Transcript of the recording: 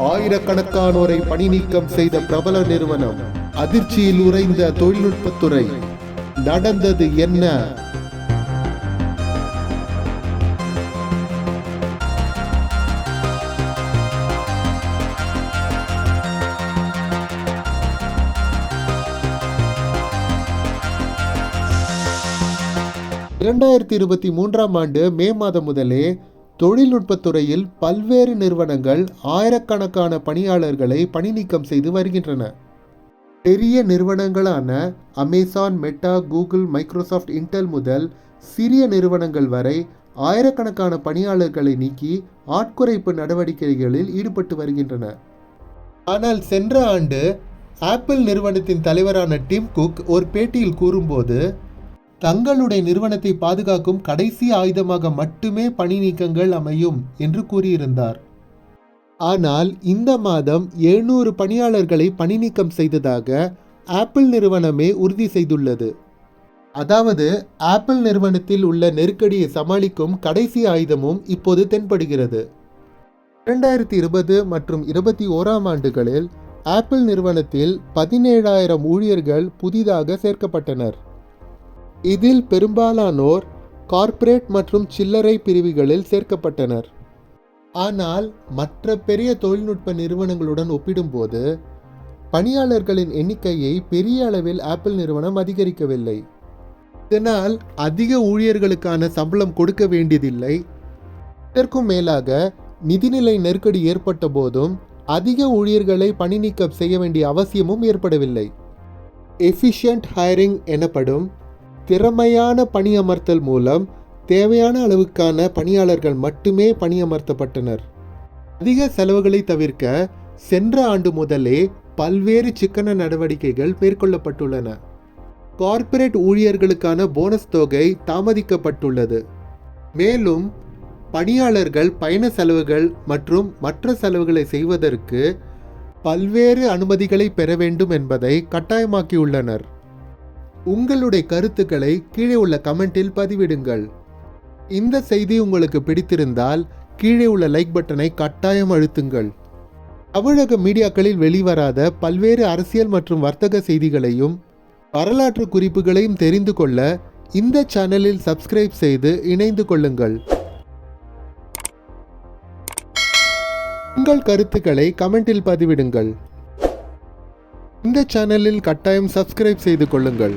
ஆயிரக்கணக்கானோரை பணி நீக்கம் செய்த பிரபல நிறுவனம் அதிர்ச்சியில் உறைந்த தொழில்நுட்பத்துறை. நடந்தது என்ன? இரண்டாயிரத்தி இருபத்தி மூன்றாம் ஆண்டு மே மாதம் முதலே தொழில்நுட்பத்துறையில் பல்வேறு நிறுவனங்கள் ஆயிரக்கணக்கான பணியாளர்களை பணி நீக்கம் செய்து வருகின்றன. பெரிய நிறுவனங்களான Amazon Meta Google Microsoft Intel முதல் சிறிய நிறுவனங்கள் வரை ஆயிரக்கணக்கான பணியாளர்களை நீக்கி ஆட்குறைப்பு நடவடிக்கைகளில் ஈடுபட்டு வருகின்றன. ஆனால் சென்ற ஆண்டு ஆப்பிள் நிறுவனத்தின் தலைவரான டிம் குக் ஒரு பேட்டியில் கூறும்போது தங்களுடைய நிறுவனத்தை பாதுகாக்கும் கடைசி ஆயுதமாக மட்டுமே பணி நீக்கங்கள் அமையும் என்று கூறியிருந்தார். ஆனால் இந்த மாதம் எழுநூறு பணியாளர்களை பணி நீக்கம் செய்ததாக ஆப்பிள் நிறுவனமே உறுதி செய்துள்ளது. அதாவது ஆப்பிள் நிறுவனத்தில் உள்ள நெருக்கடியை சமாளிக்கும் கடைசி ஆயுதமும் இப்போது தென்படுகிறது. இரண்டாயிரத்தி இருபது மற்றும் இருபத்தி ஓராம் ஆண்டுகளில் ஆப்பிள் நிறுவனத்தில் பதினேழாயிரம் ஊழியர்கள் புதிதாக சேர்க்கப்பட்டனர். இதில் பெரும்பாலானோர் கார்ப்பரேட் மற்றும் சில்லறை பிரிவுகளில் சேர்க்கப்பட்டனர். ஆனால் மற்ற பெரிய தொழில்நுட்ப நிறுவனங்களுடன் ஒப்பிடும்போது பணியாளர்களின் எண்ணிக்கையை பெரிய அளவில் ஆப்பிள் நிறுவனம் அதிகரிக்கவில்லை. இதனால் அதிக ஊழியர்களுக்கான சம்பளம் கொடுக்க வேண்டியதில்லை. இதற்கும் மேலாக நிதிநிலை நெருக்கடி ஏற்பட்ட போதும் அதிக ஊழியர்களை பணி நீக்கம் செய்ய வேண்டிய அவசியமும் ஏற்படவில்லை. எஃபிஷியன்ட் ஹையரிங் எனப்படும் திறமையான பணியமர்த்தல் மூலம் தேவையான அளவுக்கான பணியாளர்கள் மட்டுமே பணியமர்த்தப்பட்டனர். அதிக செலவுகளை தவிர்க்க சென்ற ஆண்டு முதலே பல்வேறு சிக்கன நடவடிக்கைகள் மேற்கொள்ளப்பட்டுள்ளன. கார்ப்பரேட் ஊழியர்களுக்கான போனஸ் தொகை தாமதிக்கப்பட்டுள்ளது. மேலும் பணியாளர்கள் பயண செலவுகள் மற்றும் மற்ற செலவுகளை செய்வதற்கு பல்வேறு அனுமதிகளை பெற வேண்டும் என்பதை கட்டாயமாக்கியுள்ளனர். உங்களுடைய கருத்துக்களை கீழே உள்ள கமெண்டில் பதிவிடுங்கள். இந்த செய்தி உங்களுக்கு பிடித்திருந்தால் கீழே உள்ள லைக் பட்டனை கட்டாயம் அழுத்துங்கள். தமிழக மீடியாக்களில் வெளிவராத பல்வேறு அரசியல் மற்றும் வர்த்தக செய்திகளையும் வரலாற்று குறிப்புகளையும் தெரிந்து கொள்ள இந்த சேனலில் சப்ஸ்கிரைப் செய்து இணைந்து கொள்ளுங்கள். உங்கள் கருத்துக்களை கமெண்டில் பதிவிடுங்கள். இந்த சேனலில் கட்டாயம் சப்ஸ்கிரைப் செய்து கொள்ளுங்கள்.